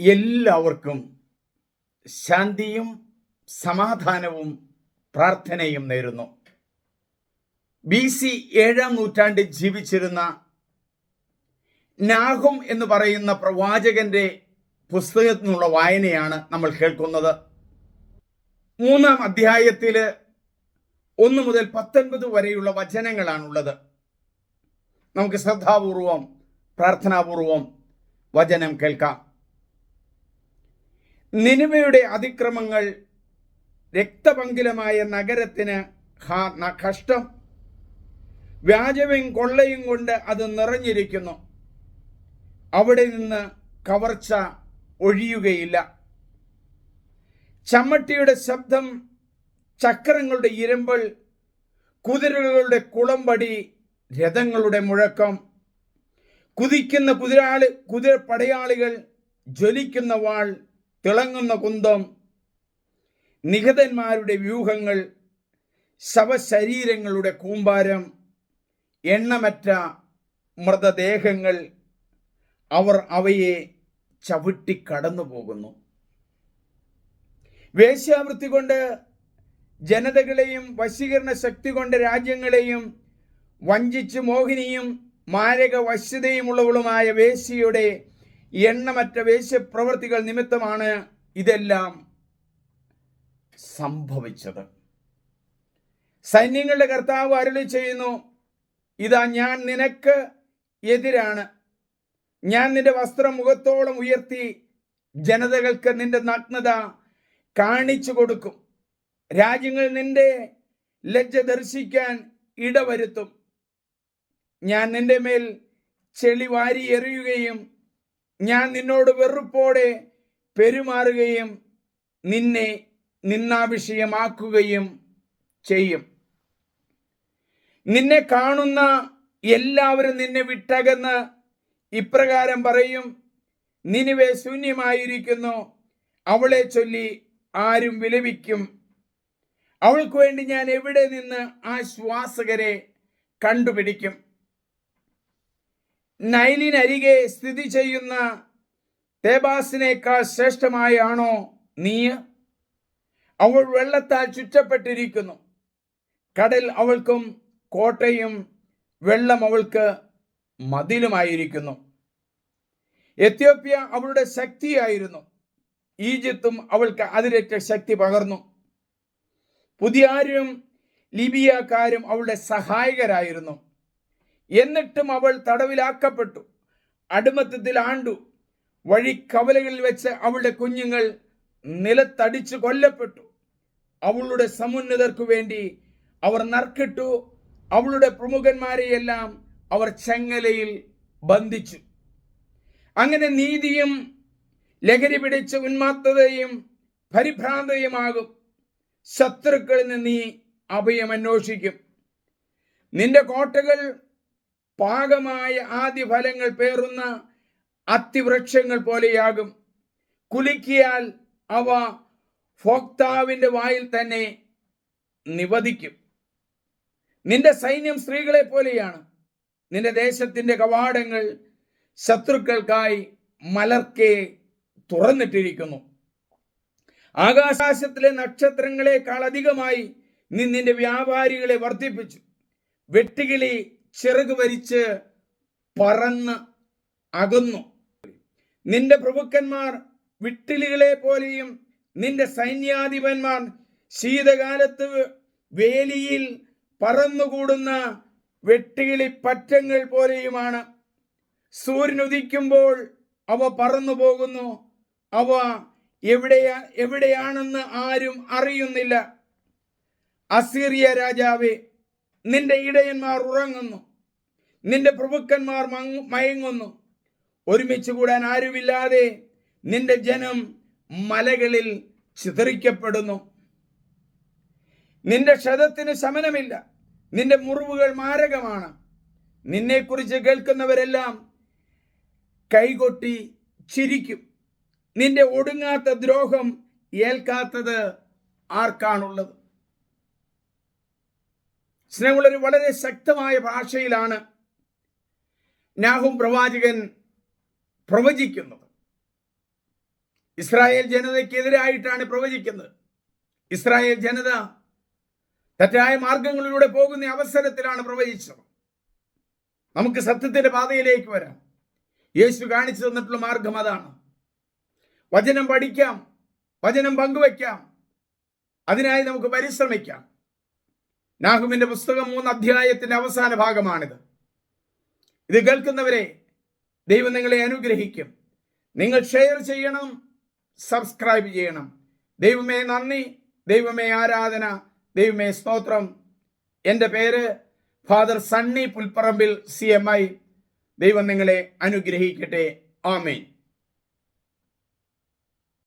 എല്ലാവർക്കും ശാന്തിയും സമാധാനവും പ്രാർത്ഥനയും നേരുന്നു. ബി സി ഏഴാം നൂറ്റാണ്ടിൽ ജീവിച്ചിരുന്ന നാഹും എന്ന് പറയുന്ന പ്രവാചകന്റെ പുസ്തകത്തിൽ നിന്നുള്ള വായനയാണ് നമ്മൾ കേൾക്കുന്നത്. മൂന്നാം അധ്യായത്തിൽ ഒന്ന് മുതൽ പത്തൊൻപത് വരെയുള്ള വചനങ്ങളാണുള്ളത്. നമുക്ക് ശ്രദ്ധാപൂർവം പ്രാർത്ഥനാപൂർവം വചനം കേൾക്കാം. നിനുവയുടെ അതിക്രമങ്ങൾ രക്തപങ്കിലമായ നഗരത്തിന് കഷ്ടം. വ്യാജവും കൊള്ളയും കൊണ്ട് അത് നിറഞ്ഞിരിക്കുന്നു. അവിടെ നിന്ന് കവർച്ച ഒഴിയുകയില്ല. ചമ്മട്ടിയുടെ ശബ്ദം ചക്രങ്ങളുടെ ഇരമ്പൽ കുതിരകളുടെ കുളമ്പടി രഥങ്ങളുടെ മുഴക്കം കുതിക്കുന്ന കുതിരാളി കുതിര പടയാളികൾ ജ്വലിക്കുന്ന വാൾ തിളങ്ങുന്ന കുന്തം നിഹതന്മാരുടെ വ്യൂഹങ്ങൾ ശവശരീരങ്ങളുടെ കൂമ്പാരം എണ്ണമറ്റ മൃതദേഹങ്ങൾ അവർ അവയെ ചവിട്ടി കടന്നു പോകുന്നു. വേശ്യാവൃത്തി കൊണ്ട് ജനതകളെയും വശീകരണ ശക്തി കൊണ്ട് രാജ്യങ്ങളെയും വഞ്ചിച്ച് മോഹിനിയും മാരക വശ്യതയുമുള്ളവളുമായ വേശ്യയുടെ എണ്ണമറ്റ വേശ്യപ്രവർത്തികൾ നിമിത്തമാണ് ഇതെല്ലാം സംഭവിച്ചത്. സൈന്യങ്ങളുടെ കർത്താവ് അരുളി ചെയ്യുന്നു ഇതാ ഞാൻ നിനക്ക് എതിരാണ്. ഞാൻ നിന്റെ വസ്ത്രം മുഖത്തോളം ഉയർത്തി ജനതകൾക്ക് നിന്റെ നഗ്നത കാണിച്ചു കൊടുക്കും. രാജ്യങ്ങൾ നിന്റെ ലജ്ജ ദർശിക്കാൻ ഇടവരുത്തും. ഞാൻ നിന്റെ മേൽ ചെളി വാരി എറിയുകയും ഞാൻ നിന്നോട് വെറുപ്പോടെ പെരുമാറുകയും നിന്നെ നിന്നാവിഷയമാക്കുകയും ചെയ്യും. നിന്നെ കാണുന്ന എല്ലാവരും നിന്നെ വിട്ടകന്ന് ഇപ്രകാരം പറയും നിനിവെ ശൂന്യമായിരിക്കുന്നു. അവളെ ചൊല്ലി ആരും വിലപിക്കും. അവൾക്ക് വേണ്ടി ഞാൻ എവിടെ നിന്ന് ആ ശ്വാസകരെ കണ്ടുപിടിക്കും? നൈലിനരികെ സ്ഥിതി ചെയ്യുന്ന തേബാസിനേക്കാൾ ശ്രേഷ്ഠമായാണോ നീ? അവൾ വെള്ളത്താൽ ചുറ്റപ്പെട്ടിരിക്കുന്നു. കടൽ അവൾക്കും കോട്ടയും വെള്ളം അവൾക്ക് മതിലുമായിരിക്കുന്നു. എത്യോപ്യ അവളുടെ ശക്തിയായിരുന്നു. ഈജിപ്തും അവൾക്ക് അതിരറ്റ ശക്തി പകർന്നു. പുതിയാരും ലിബിയക്കാരും അവളുടെ സഹായകരായിരുന്നു. എന്നിട്ടും അവൾ തടവിലാക്കപ്പെട്ടു. അടിമത്തത്തിൽ ആണ്ടു. വഴി കവലകളിൽ വെച്ച് അവളുടെ കുഞ്ഞുങ്ങൾ നിലത്തടിച്ചു കൊല്ലപ്പെട്ടു. അവളുടെ സമുന്നതർക്കു വേണ്ടി അവർ നറുക്കിട്ടു. അവളുടെ പ്രമുഖന്മാരെയെല്ലാം അവർ ചെങ്ങലയിൽ ബന്ധിച്ചു. അങ്ങനെ നീതിയും ലഹരി പിടിച്ച ഉന്മാത്തതയും പരിഭ്രാന്തയുമാകും. ശത്രുക്കളിൽ നിന്ന് നീ അഭയം അന്വേഷിക്കും. നിന്റെ കോട്ടകൾ പാകമായ ആദ്യ ഫലങ്ങൾ പേറുന്ന അതിവൃക്ഷങ്ങൾ പോലെയാകും. കുലുക്കിയാൽ അവ ഫോക്താവിന്റെ വായിൽ തന്നെ നിവധിക്കും. നിന്റെ സൈന്യം സ്ത്രീകളെ പോലെയാണ്. നിന്റെ ദേശത്തിന്റെ കവാടങ്ങൾ ശത്രുക്കൾക്കായി മലർക്കെ തുറന്നിട്ടിരിക്കുന്നു. ആകാശത്തിലെ നക്ഷത്രങ്ങളെക്കാൾ അധികമായി നീ നിന്റെ വ്യാപാരികളെ വർദ്ധിപ്പിച്ചു. വെട്ടുകിളി ചിറക് വരിച്ച് പറന്ന് അകന്നു. നിന്റെ പ്രഭുക്കന്മാർ വിട്ടിലുകളെ പോലെയും നിന്റെ സൈന്യാധിപന്മാർ ശീതകാലത്ത് വേലിയിൽ പറന്നുകൂടുന്ന വെട്ടുകിളി പറ്റങ്ങൾ പോലെയുമാണ്. സൂര്യൻ ഉദിക്കുമ്പോൾ അവ പറന്നു പോകുന്നു. അവ എവിടെയാ എവിടെയാണെന്ന് ആരും അറിയുന്നില്ല. അസീറിയ രാജാവേ നിന്റെ ഇടയന്മാർ ഉറങ്ങുന്നു. നിന്റെ പ്രഭുക്കന്മാർ മയങ്ങുന്നു. ഒരുമിച്ച് കൂടാൻ ആരുമില്ലാതെ നിന്റെ ജനം മലകളിൽ ചിതറിക്കപ്പെടുന്നു. നിന്റെ ക്ഷതത്തിന് ശമനമില്ല. നിന്റെ മുറിവുകൾ മാരകമാണ്. നിന്നെക്കുറിച്ച് കേൾക്കുന്നവരെല്ലാം കൈകൊട്ടി ചിരിക്കും. നിന്റെ ഒടുങ്ങാത്ത ദ്രോഹം ഏൽക്കാത്തത് ആർക്കാണുള്ളത്? സ്നേഹമുള്ളൊരു വളരെ ശക്തമായ ഭാഷയിലാണ് നാഹും പ്രവാചകൻ പ്രവചിക്കുന്നത്. ഇസ്രായേൽ ജനതയ്ക്കെതിരായിട്ടാണ് പ്രവചിക്കുന്നത്. ഇസ്രായേൽ ജനത തെറ്റായ മാർഗങ്ങളിലൂടെ പോകുന്ന അവസരത്തിലാണ് പ്രവചിച്ചത്. നമുക്ക് സത്യത്തിന്റെ പാതയിലേക്ക് വരാം. യേശു കാണിച്ചു തന്നിട്ടുള്ള മാർഗം അതാണ്. വചനം പഠിക്കാം വചനം പങ്കുവയ്ക്കാം. അതിനായി നമുക്ക് പരിശ്രമിക്കാം. നാഹുവിന്റെ പുസ്തകം മൂന്ന് അധ്യായത്തിന്റെ അവസാന ഭാഗമാണിത്. ഇത് കേൾക്കുന്നവരെ ദൈവം നിങ്ങളെ അനുഗ്രഹിക്കും. നിങ്ങൾ ഷെയർ ചെയ്യണം സബ്സ്ക്രൈബ് ചെയ്യണം. ദൈവമേ നന്ദി ദൈവമേ ആരാധന ദൈവമേ സ്തോത്രം. എന്റെ പേര് father Sunny Pulpparambil C M I. ദൈവം നിങ്ങളെ അനുഗ്രഹിക്കട്ടെ. ആമേൻ.